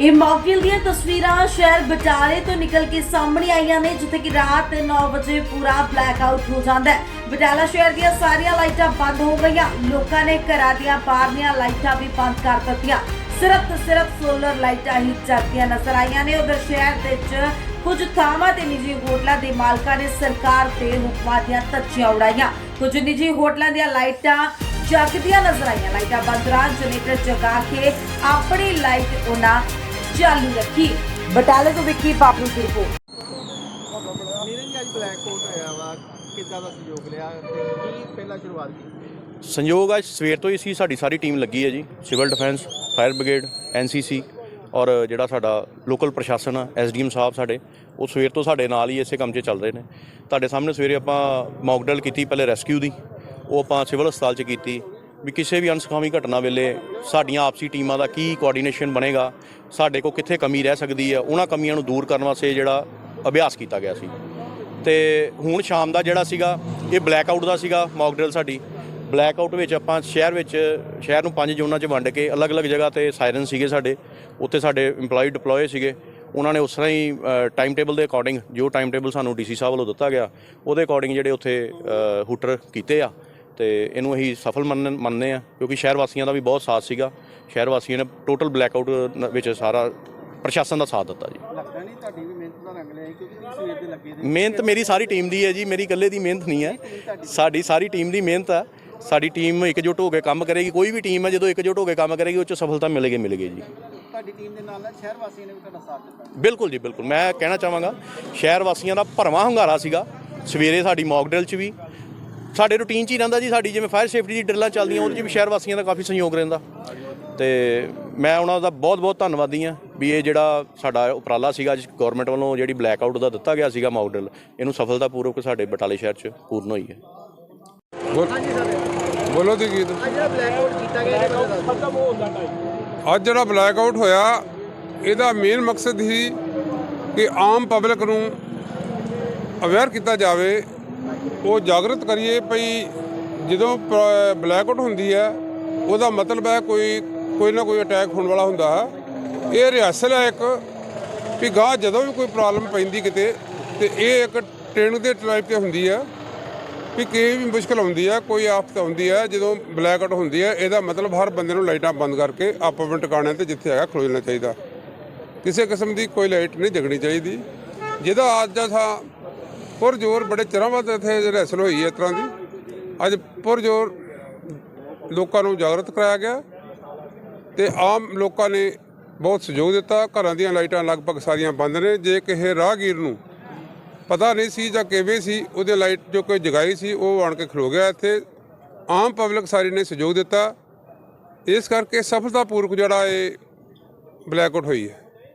ਇਹ ਮੌਕਿਲ ਦੀਆਂ ਤਸਵੀਰਾਂ ਸ਼ਹਿਰ ਬਟਾਲੇ ਤੋਂ ਨਿਕਲ ਕੇ ਸਾਹਮਣੇ ਆਈਆਂ ਨੇ, ਜਿੱਥੇ ਕਿ ਰਾਤ 9 ਵਜੇ ਪੂਰਾ ਬਲੈਕ ਹੋ ਜਾਂਦਾ ਹੈ। ਬਟਾਲਾ ਸ਼ਹਿਰ ਦੀਆਂ ਸਾਰੀਆਂ ਲਾਈਟਾਂ ਬੰਦ ਹੋ ਗਈਆਂ। ਲੋਕਾਂ ਨੇ ਘਰਾਂ ਦੀਆਂ ਬਾਹਰਲੀਆਂ ਲਾਈਟਾਂ ਵੀ ਬੰਦ ਕਰ ਦਿੱਤੀਆਂ। ਸਿਰਫ ਤੇ ਸਿਰਫ ਸੋਲਰ ਲਾਈਟਾਂ ਹੀ ਚੱਲਦੀਆਂ ਨਜ਼ਰ ਆਈਆਂ ਨੇ। ਉਧਰ ਸ਼ਹਿਰ ਵਿੱਚ ਕੁਝ ਥਾਵਾਂ ਤੇ ਨਿੱਜੀ ਹੋਟਲਾਂ ਦੇ ਮਾਲਕਾਂ ਨੇ ਸਰਕਾਰ ਤੇ ਹੁਕਮਾਂ ਦੀਆਂ ਧੱਜੀਆਂ ਉਡਾਈਆਂ। ਕੁਝ ਨਿੱਜੀ ਹੋਟਲਾਂ ਦੀਆਂ ਲਾਈਟਾਂ ਜਗਦੀਆਂ ਨਜ਼ਰ ਆਈਆਂ। ਲਾਈਟਾਂ ਬੰਦ ਰਾਤ ਜਨਰੇਟਰ ਜਗਾ ਕੇ ਆਪਣੀ ਲਾਈਟ ਉਹਨਾਂ ਚਾਲੂ ਰੱਖੀ। ਬਟਾਲੇ ਤੋਂ ਵਿੱਕੀ ਬਾਬੂ ਦੀ ਰਿਪੋਰਟ ਨੀਰਜ ਜੀ ਅੱਜ ਬਲੈਕ ਕੋਟ ਹੋਇਆ ਵਾ ਕਿੱਦਾਂ ਦਾ ਸਹਿਯੋਗ ਲਿਆ ਤੇ ਕੀ ਪਹਿਲਾਂ ਸ਼ੁਰੂਆਤ ਕੀਤੀ? ਸੰਯੋਗ ਅੱਜ ਸਵੇਰ ਤੋਂ ਹੀ ਸੀ ਸਾਡੀ ਸਾਰੀ ਟੀਮ ਲੱਗੀ ਹੈ ਜੀ civil defence fire brigade NCC ਔਰ ਜਿਹੜਾ ਸਾਡਾ ਲੋਕਲ ਪ੍ਰਸ਼ਾਸਨ ਆ ਐਸਡੀਐਮ ਸਾਹਿਬ ਸਾਡੇ ਉਹ ਸਵੇਰ ਤੋਂ ਸਾਡੇ ਨਾਲ ਹੀ ਇਸੇ ਕੰਮ 'ਚ ਚੱਲ ਰਹੇ ਨੇ। ਤੁਹਾਡੇ ਸਾਹਮਣੇ ਸਵੇਰੇ ਆਪਾਂ ਮੌਕ ਡਰਿਲ ਕੀਤੀ ਪਹਿਲੇ ਰੈਸਕਿਊ ਦੀ ਉਹ ਆਪਾਂ ਸਿਵਲ ਹਸਪਤਾਲ 'ਚ ਕੀਤੀ ਵੀ ਕਿਸੇ ਵੀ ਅਨਸਖਾਵੀ ਘਟਨਾ ਵੇਲੇ ਸਾਡੀਆਂ ਆਪਸੀ ਟੀਮਾਂ ਦਾ ਕੀ ਕੋਆਰਡੀਨੇਸ਼ਨ ਬਣੇਗਾ, ਸਾਡੇ ਕੋਲ ਕਿੱਥੇ ਕਮੀ ਰਹਿ ਸਕਦੀ ਹੈ, ਉਹਨਾਂ ਕਮੀਆਂ ਨੂੰ ਦੂਰ ਕਰਨ ਵਾਸਤੇ ਜਿਹੜਾ ਅਭਿਆਸ ਕੀਤਾ ਗਿਆ ਸੀ। ਤੇ ਹੁਣ ਸ਼ਾਮ ਦਾ ਜਿਹੜਾ ਸੀਗਾ, ਇਹ ਬਲੈਕ ਆਊਟ ਦਾ ਸੀਗਾ ਮੌਕ ਡਰਿਲ ਸਾਡੀ। ਬਲੈਕ ਆਊਟ ਵਿੱਚ ਆਪਾਂ ਸ਼ਹਿਰ ਵਿੱਚ, ਸ਼ਹਿਰ ਨੂੰ ਪੰਜ ਜ਼ੋਨਾਂ 'ਚ ਵੰਡ ਕੇ ਅਲੱਗ-ਅਲੱਗ ਜਗ੍ਹਾ ਤੇ ਸਾਇਰਨ ਸੀਗੇ ਸਾਡੇ, ਉੱਥੇ ਸਾਡੇ EMPLOYE ਡਿਪਲੋਏ ਸੀਗੇ। ਉਹਨਾਂ ਨੇ ਉਸ ਤਰ੍ਹਾਂ ਹੀ ਟਾਈਮ ਟੇਬਲ ਦੇ ਅਕੋਰਡਿੰਗ ਜੋ ਟਾਈਮ ਟੇਬਲ ਸਾਨੂੰ ਡੀਸੀ ਸਾਹਿਬ ਵੱਲੋਂ ਦਿੱਤਾ ਗਿਆ, ਉਹਦੇ ਅਕੋਰਡਿੰਗ ਜਿਹੜੇ ਉੱਥੇ ਹੁਟਰ ਕੀਤੇ ਆ ਤੇ ਇਹਨੂੰ ਅਸੀਂ ਸਫਲ ਮੰਨ ਮੰਨਦੇ ਆ ਕਿਉਂਕਿ ਸ਼ਹਿਰ ਵਾਸੀਆਂ ਦਾ ਵੀ ਬਹੁਤ ਸਾਥ ਸੀਗਾ। ਸ਼ਹਿਰ ਵਾਸੀਆਂ ਨੇ ਟੋਟਲ ਬਲੈਕ ਆਊਟ ਵਿੱਚ ਸਾਰਾ ਪ੍ਰਸ਼ਾਸਨ ਦਾ ਸਾਥ ਦਿੱਤਾ ਜੀ। ਲੱਗਦਾ ਨਹੀਂ ਤੁਹਾਡੀ ਵੀ ਮਿਹਨਤ ਦਾ ਰੰਗ ਲਿਆ ਹੈ ਕਿਉਂਕਿ ਤੁਸੀਂ ਸਵੇਰ ਦੇ ਲੱਗੇ ਦੇ ਮਿਹਨਤ ਮੇਰੀ ਸਾਰੀ ਟੀਮ ਦੀ ਹੈ ਜੀ ਮੇਰੀ ਇਕੱਲੇ ਦੀ ਮਿਹਨਤ ਨਹੀਂ ਹੈ। ਸਾਡੀ ਸਾਰੀ ਟੀਮ ਦੀ ਮਿਹਨਤ ਹੈ ਸਾਡੀ ਟੀਮ ਇਕਜੁੱਟ ਹੋ ਕੇ ਕੰਮ ਕਰੇਗੀ ਕੋਈ ਵੀ ਟੀਮ ਹੈ ਜਦੋਂ ਇਕਜੁੱਟ ਹੋ ਕੇ ਕੰਮ ਕਰੇਗੀ ਉਹ 'ਚ ਸਫਲਤਾ ਮਿਲੇਗੀ ਮਿਲੇਗੀ ਜੀ। ਤੁਹਾਡੀ ਟੀਮ ਦੇ ਨਾਲ ਨਾਲ ਸ਼ਹਿਰ ਵਾਸੀਆਂ ਨੇ ਵੀ ਤੁਹਾਡਾ ਸਾਥ ਦਿੱਤਾ। ਬਿਲਕੁਲ ਜੀ ਬਿਲਕੁਲ। ਮੈਂ ਕਹਿਣਾ ਚਾਹਾਂਗਾ ਸ਼ਹਿਰ ਵਾਸੀਆਂ ਦਾ ਭਰਵਾਂ ਹੰਗਾਰਾ ਸੀਗਾ। ਸਵੇਰੇ ਸਾਡੀ ਮੌਕ ਡਰਿਲ 'ਚ ਵੀ ਸਾਡੇ ਰੂਟੀਨ 'ਚ ਹੀ ਰਹਿੰਦਾ ਜੀ ਸਾਡੀ ਜਿਵੇਂ ਫਾਇਰ ਸੇਫਟੀ ਦੀ ਡਰਿਲਾਂ ਚੱਲਦੀਆਂ ਉਹਦੇ 'ਚ ਵੀ ਸ਼ਹਿਰ ਵਾਸੀਆਂ ਦਾ ਕਾਫੀ ਸਹਿਯੋਗ ਰਹਿੰਦਾ। ਤੇ ਮੈਂ ਉਹਨਾਂ ਦਾ ਬਹੁਤ ਬਹੁਤ ਧੰਨਵਾਦੀ ਹਾਂ ਵੀ ਇਹ ਜਿਹੜਾ ਸਾਡਾ ਉਪਰਾਲਾ ਸੀਗਾ ਅੱਜ ਗਵਰਨਮੈਂਟ ਵੱਲੋਂ ਜਿਹੜੀ ਬਲੈਕ ਆਊਟ ਦਾ ਦਿੱਤਾ ਗਿਆ ਸੀਗਾ ਮੌਕ ਡਰਿਲ ਇਹਨੂੰ ਸਫਲਤਾਪੂਰਵਕ ਸਾਡੇ ਬਟਾਲੇ ਸ਼ਹਿਰ 'ਚ ਪੂਰਨ ਹੋਈ ਹੈ। ਬੋਲ- ਦੀ ਗੀਤ। ਅੱਜ ਜਿਹੜਾ ਬਲੈਕ ਆਊਟ ਕੀਤਾ ਗਿਆ ਇਹਦੇ ਬਾਰੇ ਦੱਸੋ ਅੱਜ ਜਿਹੜਾ ਬਲੈਕ ਆਊਟ ਹੋਇਆ ਇਹਦਾ ਮੇਨ ਮਕਸਦ ਹੀ ਕਿ ਆਮ ਪਬਲਿਕ ਨੂੰ ਅਵੇਅਰ ਕੀਤਾ ਜਾਵੇ ਉਹ ਜਾਗਰਤ ਕਰੀਏ ਭਈ ਜਦੋਂ ਬਲੈਕ ਆਊਟ ਹੁੰਦੀ ਹੈ, ਉਹਦਾ ਮਤਲਬ ਹੈ ਕੋਈ ਕੋਈ ਨਾ ਕੋਈ ਅਟੈਕ ਹੋਣ ਵਾਲਾ ਹੁੰਦਾ ਹੈ। ਇਹ ਰਿਹਰਸਲ ਹੈ ਇੱਕ ਵੀ ਗਾਹ ਜਦੋਂ ਵੀ ਕੋਈ ਪ੍ਰੋਬਲਮ ਪੈਂਦੀ ਕਿਤੇ, ਤੇ ਇਹ ਇੱਕ ਟ੍ਰੇਨ ਦੇ ਟਾਈਪ ਤੇ ਹੁੰਦੀ ਹੈ। ਵੀ ਕਿਸੇ ਵੀ ਮੁਸ਼ਕਲ ਆਉਂਦੀ ਹੈ, ਕੋਈ ਆਫਤ ਆਉਂਦੀ ਹੈ, ਜਦੋਂ ਬਲੈਕ ਆਊਟ ਹੁੰਦੀ ਹੈ, ਇਹਦਾ ਮਤਲਬ ਹਰ ਬੰਦੇ ਨੂੰ ਲਾਈਟਾਂ ਬੰਦ ਕਰਕੇ ਆਪਣੇ ਟਿਕਾਣਿਆਂ ਤੇ ਜਿੱਥੇ ਹੈਗਾ ਖਲੋ ਜਾਣਾ ਚਾਹੀਦਾ। ਕਿਸੇ ਕਿਸਮ ਦੀ ਕੋਈ ਲਾਈਟ ਨਹੀਂ ਜਗਣੀ ਚਾਹੀਦੀ। ਜਿਹਦਾ ਅੱਜ ਦਾ ਪੁਰਜੋਰ ਬੜੇ ਚਿਰਾਂ ਬਾਅਦ ਇੱਥੇ ਰਿਹਰਸਲ ਹੋਈ ਹੈ ਇਸ ਤਰ੍ਹਾਂ ਦੀ। ਅੱਜ ਪੁਰਜੋਰ ਲੋਕਾਂ ਨੂੰ ਜਾਗਰਤ ਕਰਾਇਆ ਗਿਆ ਤੇ ਆਮ ਲੋਕਾਂ ਨੇ ਬਹੁਤ ਸਹਿਯੋਗ ਦਿੱਤਾ। ਘਰਾਂ ਦੀਆਂ ਲਾਈਟਾਂ ਲਗਭਗ ਸਾਰੀਆਂ ਬੰਦ ਨੇ। ਜੇ ਕਿਸੇ ਰਾਹਗੀਰ ਨੂੰ ਪਤਾ ਨਹੀਂ ਸੀ ਜਾਂ ਕਿਵੇਂ ਸੀ, ਉਹਦੇ ਲਾਈਟ ਜੋ ਕੋਈ ਜਗਾਈ ਸੀ, ਉਹ ਆਣ ਕੇ ਖਲੋ ਗਿਆ ਇੱਥੇ। ਆਮ ਪਬਲਿਕ ਸਾਰੀ ਨੇ ਸਹਿਯੋਗ ਦਿੱਤਾ। ਇਸ ਕਰਕੇ ਸਫਲਤਾਪੂਰਵਕ ਜਿਹੜਾ ਇਹ ਬਲੈਕ ਆਊਟ ਹੋਈ ਹੈ।